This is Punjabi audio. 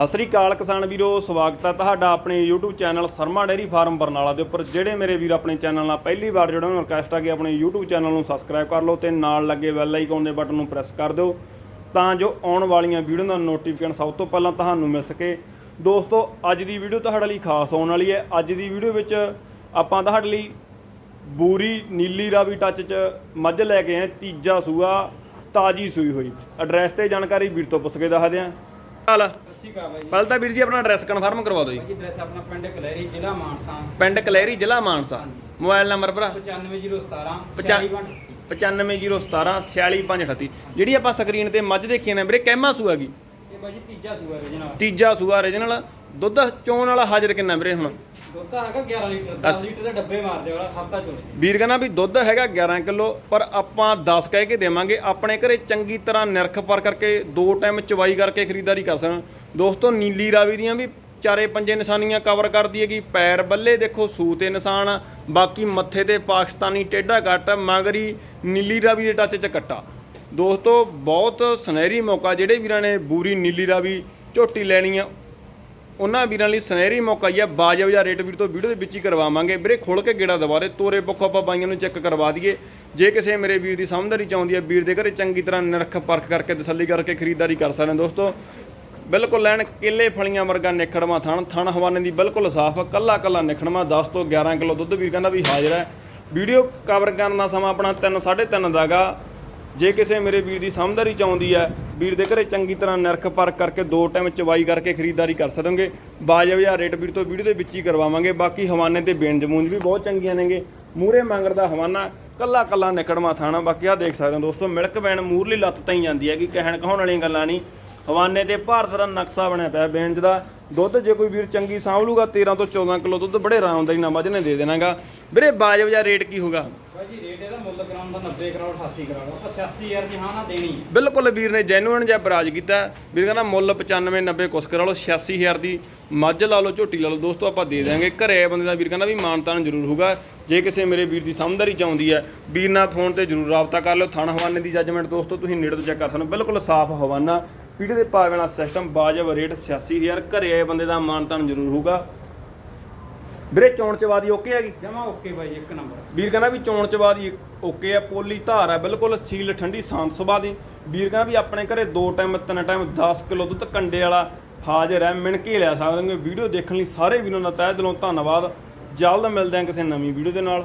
ਸਤਿ ਸ੍ਰੀ ਅਕਾਲ ਕਿਸਾਨ ਵੀਰੋ, ਸਵਾਗਤ ਹੈ ਤੁਹਾਡਾ ਆਪਣੇ YouTube channel Sharma dairy farm Barnala ਦੇ ਉੱਪਰ। ਜਿਹੜੇ ਮੇਰੇ ਵੀਰ ਆਪਣੇ ਚੈਨਲ ਨਾਲ ਪਹਿਲੀ ਵਾਰ ਜੁੜਨ ਨੂੰ ਰਿਕਵੈਸਟ ਆ ਕਿ ਆਪਣੇ YouTube ਚੈਨਲ ਨੂੰ ਸਬਸਕ੍ਰਾਈਬ ਕਰ ਲਓ ਤੇ ਨਾਲ ਲੱਗੇ ਬੈਲ ਆਈਕਨ ਦੇ ਬਟਨ ਨੂੰ ਪ੍ਰੈਸ ਕਰ ਦਿਓ ਤਾਂ ਜੋ ਆਉਣ ਵਾਲੀਆਂ ਵੀਡੀਓ ਦਾ ਨੋਟੀਫਿਕੇਸ਼ਨ ਸਭ ਤੋਂ ਪਹਿਲਾਂ ਤੁਹਾਨੂੰ ਮਿਲ ਸਕੇ। ਦੋਸਤੋ, ਅੱਜ ਦੀ ਵੀਡੀਓ ਤੁਹਾਡੇ ਲਈ ਖਾਸ ਹੋਣ ਵਾਲੀ ਹੈ। ਅੱਜ ਦੀ ਵੀਡੀਓ ਵਿੱਚ ਆਪਾਂ ਤੁਹਾਡੇ ਲਈ ਬੂਰੀ ਨੀਲੀ ਰਾਵੀ ਟੱਚ ਚ ਮੱਝ ਲੈ ਕੇ ਆਏ ਤੀਜਾ ਸੂਆ, ਤਾਜੀ ਸੂਈ ਹੋਈ। ਐਡਰੈਸ ਤੇ ਜਾਣਕਾਰੀ ਵੀਰ ਤੋਂ ਪੁੱਛ ਕੇ ਦੱਸਦੇ ਆਂ ਹਾਲ ਸ਼੍ਰੀ ਅਕਾਲ ਬਾਈ ਜੀ। ਪਹਿਲਾਂ ਤਾਂ ਵੀਰ ਜੀ ਆਪਣਾ ਐਡਰੈਸ ਕਨਫਰਮ ਕਰਵਾ ਦਿਓ ਜੀ। ਐਡਰੈਸ ਆਪਣਾ ਪਿੰਡ ਕਲੈਰੀ ਜ਼ਿਲ੍ਹਾ ਮਾਨਸਾ। ਪਿੰਡ ਕਲੈਰੀ ਜ਼ਿਲ੍ਹਾ ਮਾਨਸਾ। ਮੋਬਾਈਲ ਨੰਬਰ ਭਰਾ। 95017 ਪਚਾ- 46 95017 46538 ਜਿਹੜੀ ਆਪਾਂ ਸਕਰੀਨ ਤੇ ਮੱਝ ਦੇਖੀ ਨੇ ਵੀਰੇ ਕਹਿਮਾ ਸੂਆ ਗਈ ਇਹ ਬਾਈ ਜੀ ਤੀਜਾ ਸੂਆ ਹੈ ਜਨਾਬ ਤੀਜਾ ਸੂਆ origignal ਦੁੱਧ ਚੋਣ ਵਾਲਾ ਹਾਜ਼ਰ ਕਿੰਨਾ ਵੀਰੇ ਹੁਣ? ਦੁੱਧ ਹੈਗਾ 11 ਲੀਟਰ। 10 ਲੀਟਰ ਦੇ ਡੱਬੇ ਮਾਰਦੇ ਵਾਲਾ ਹਫਤਾ ਚੋਲੇ ਵੀਰ ਕਹਿੰਦਾ ਵੀ ਦੁੱਧ ਹੈਗਾ 11 ਕਿਲੋ ਪਰ ਆਪਾਂ 10 ਕਹਿ ਕੇ ਦੇਵਾਂਗੇ ਆਪਣੇ ਘਰੇ ਚੰਗੀ ਤਰ੍ਹਾਂ ਨਿਰਖ ਪਰ ਕਰਕੇ ਦੋ ਟਾਈਮ ਚਵਾਈ ਕਰਕੇ ਖਰੀਦਦਾਰੀ ਕਰ ਸਕਣ। ਦੋਸਤੋ, ਨੀਲੀ ਰਾਵੀ ਦੀਆਂ ਵੀ ਚਾਰੇ ਪੰਜੇ ਨਿਸ਼ਾਨੀਆਂ ਕਵਰ ਕਰਦੀ ਹੈਗੀ। ਪੈਰ ਬੱਲੇ ਦੇਖੋ ਸੂ ਤੇ ਨਿਸ਼ਾਨ ਬਾਕੀ ਮੱਥੇ ਤੇ ਪਾਕਿਸਤਾਨੀ ਟੇਢਾ ਕੱਟ ਮਗਰੀ ਨੀਲੀ ਰਾਵੀ ਦੇ ਟੱਚ ਚ ਕੱਟਾ। ਦੋਸਤੋ, ਬਹੁਤ ਸੁਨਹਿਰੀ ਮੌਕਾ, ਜਿਹੜੇ ਵੀਰਾਂ ਨੇ ਬੂਰੀ ਨੀਲੀ ਰਾਵੀ ਝੋਟੀ ਲੈਣੀ ਆ, ਉਹਨਾਂ ਵੀਰਾਂ ਲਈ ਸੁਨਹਿਰੀ ਮੌਕਾ ਹੀ ਆ। ਬਾਜਬ ਜਾਂ ਰੇਟ ਵੀਰ ਤੋਂ ਵੀਡੀਓ ਦੇ ਵਿੱਚ ਹੀ ਕਰਵਾਵਾਂਗੇ। ਵੀਰੇ, ਖੋਲ ਕੇ ਗੇੜਾ ਦਵਾ ਦੇ, ਤੋਰੇ ਪੱਖੋਂ ਆਪਾਂ ਬਾਈਆਂ ਨੂੰ ਚੈੱਕ ਕਰਵਾ ਦਈਏ। ਜੇ ਕਿਸੇ ਮੇਰੇ ਵੀਰ ਦੀ ਸਮਝਦਾਰੀ ਚਾਹੁੰਦੀ ਹੈ ਵੀਰ ਦੇ ਘਰੇ ਚੰਗੀ ਤਰ੍ਹਾਂ ਨਿਰਖ ਪਰਖ ਕਰਕੇ ਤਸੱਲੀ ਕਰਕੇ ਖਰੀਦਦਾਰੀ ਕਰ ਸਕਦੇ ਦੋਸਤੋ। ਬਿਲਕੁਲ ਲੈਣ ਕਿੱਲੇ ਫਲੀਆਂ ਵਰਗਾ ਨਿਖੜਵਾ ਥਣ ਥਣ ਹਵਾਨੇ ਦੀ ਬਿਲਕੁਲ ਸਾਫ਼, ਕੱਲਾ ਕੱਲਾ ਨਿਖੜਵਾ 10 ਤੋਂ 11 ਕਿਲੋ ਦੁੱਧ ਵੀਰ ਕਹਿੰਦਾ ਵੀ ਹਾਜ਼ਰ ਹੈ। ਵੀਡੀਓ ਕਵਰ ਕਰਨ ਦਾ ਸਮਾਂ ਆਪਣਾ 3 3.5 ਦਾਗਾ ਜੇ ਕਿਸੇ ਮੇਰੇ ਵੀਰ ਦੀ ਸਮਝਦਾਰੀ ਚਾਹੁੰਦੀ ਹੈ, ਵੀਰ ਦੇ ਘਰੇ ਚੰਗੀ ਤਰ੍ਹਾਂ ਨਿਰਖ ਪਰਖ ਕਰਕੇ ਦੋ ਟਾਈਮ ਚਵਾਈ ਕਰਕੇ ਖਰੀਦਦਾਰੀ ਕਰ ਸਕੋਗੇ ਬਾਜਬ ਜਾਂ ਰੇਟ ਵੀਰ ਤੋਂ ਵੀਡੀਓ ਦੇ ਵਿੱਚ ਹੀ ਕਰਵਾਵਾਂਗੇ। ਬਾਕੀ ਹਵਾਨੇ ਤੇ ਬੇਨ ਜਮੂੰਜ ਵੀ ਬਹੁਤ ਚੰਗੀਆਂ ਨੇਗੇ। ਮੂਰੇ ਮੰਗਰ ਦਾ ਹਵਾਨਾ, ਕੱਲਾ ਕੱਲਾ ਨਿਕੜਵਾ ਥਾਣਾ। ਬਾਕੀ ਆ ਦੇਖ ਸਕਦੇ ਹੋ ਦੋਸਤੋ, ਮਿਲਕ ਵੈਨ ਮੂਰਲੀ ਲੱਤ ਤਾਂ ਹੀ ਜਾਂਦੀ ਹੈ ਕਿ ਕਹਿਣ ਕਹਾਉਣ ਵਾਲੀਆਂ ਗੱਲਾਂ ਨਹੀਂ। ਹਵਾਨੇ ਤੇ ਭਾਰਤ ਦਾ ਨਕਸ਼ਾ ਬਣਿਆ ਪਿਆ ਬੇਂਜ ਦਾ। ਦੁੱਧ ਜੇ ਕੋਈ ਵੀਰ ਚੰਗੀ ਸਾਂਭ ਲੂਗਾ 13 ਤੋਂ 14 ਕਿਲੋ ਦੁੱਧ ਬੜੇ ਆਰਾਮਦਾਰੀ ਨਾਲ ਮੱਝ ਨੇ ਦੇ ਦੇਣਾਗਾ। ਵੀਰੇ ਬਾਜਬ ਜਾਂ ਰੇਟ ਕੀ ਹੋਗਾ ਬਾਈ ਰੇਟ ਇਹਦਾ ਮੁੱਲ ਕਰਾਉਣ ਦਾ 90 ਕਰੋੜ 88 ਕਰੋੜ ਆਪਾਂ 86000 ਦੀ ਹਾਂ ਨਾ, ਦੇਣੀ ਹੈ। ਬਿਲਕੁਲ ਵੀਰ ਨੇ ਜੈਨੂਇਨ ਜਿਹਾ ਬਰਾਜ ਕੀਤਾ। ਵੀਰ ਕਹਿੰਦਾ ਮੁੱਲ 95 90 ਕੁਛ ਕਰਾ ਲਓ 86000 ਦੀ ਮੱਝ ਲਾ ਲਓ, ਝੋਟੀ ਲਾ ਲਓ। ਦੋਸਤੋ, ਆਪਾਂ ਦੇ ਦਾਂਗੇ ਘਰੇ ਆਏ ਬੰਦੇ ਦਾ। ਵੀਰ ਕਹਿੰਦਾ ਵੀ ਮਾਨਤਾਨ ਜ਼ਰੂਰ ਹੋਊਗਾ। ਜੇ ਕਿਸੇ ਮੇਰੇ ਵੀਰ ਦੀ ਸਮਝਦਾਰੀ ਚਾਹੁੰਦੀ ਹੈ ਵੀਰ ਨਾਲ ਫੋਨ ਤੇ ਜ਼ਰੂਰ ਰਾਬਤਾ ਕਰ ਲਓ। ਥਣ ਹਵਾਨੇ ਦੀ ਜੱਜਮੈਂਟ ਦੋਸਤੋ, ਤੁਸੀਂ ਨੇੜੇ ਤੋਂ ਚੈੱਕ ਕਰ ਸਕਦੇ ਹੋ। ਬਿਲਕੁਲ ਸਾਫ਼ ਹਵਾਨਾ। ਪੀੜੇ ਦੇ ਪਾਵੇ ਵਾਲਾ ਸਿਸਟਮ ਬਾਜਬ ਰੇਟ 86000 ਘਰੇ ਆਏ ਬੰਦੇ ਦਾ ਮਾਨਤਾਨ ਜ਼ਰੂਰ ਹੋਊਗਾ। ਵੀਰੇ ਚੌਣ ਚਵਾਦੀ ਓਕੇ ਹੈਗੀ? ਜਮਾ ਓਕੇ ਬਾਈ ਇੱਕ ਨੰਬਰ। ਵੀਰ ਕਹਿੰਦਾ ਵੀ ਚੋਣ ਚਵਾ ਦੀ ਓਕੇ ਆ ਪੋਲੀ ਧਾਰ ਆ ਬਿਲਕੁਲ ਸੀਲ ਠੰਡੀ ਸ਼ਾਂਤ ਸੁਭਾਅ ਦੀ। ਵੀਰ ਕਹਿੰਦਾ ਵੀ ਆਪਣੇ ਘਰੇ ਦੋ ਟਾਈਮ ਤਿੰਨ ਟਾਈਮ 10 ਕਿਲੋ ਦੁੱਧ ਕੰਡੇ ਵਾਲਾ ਹਾਜ਼ਰ ਹੈ ਮਿਣ ਕੇ ਲਿਆ ਸਕਦੇ ਹੋ। ਵੀਡੀਓ ਦੇਖਣ ਲਈ ਸਾਰੇ ਵੀਰਾਂ ਦਾ ਤਹਿ ਦਿਲੋਂ ਧੰਨਵਾਦ। ਜਲਦ ਮਿਲਦੇ ਹਾਂ ਕਿਸੇ ਨਵੀਂ ਵੀਡੀਓ ਦੇ ਨਾਲ।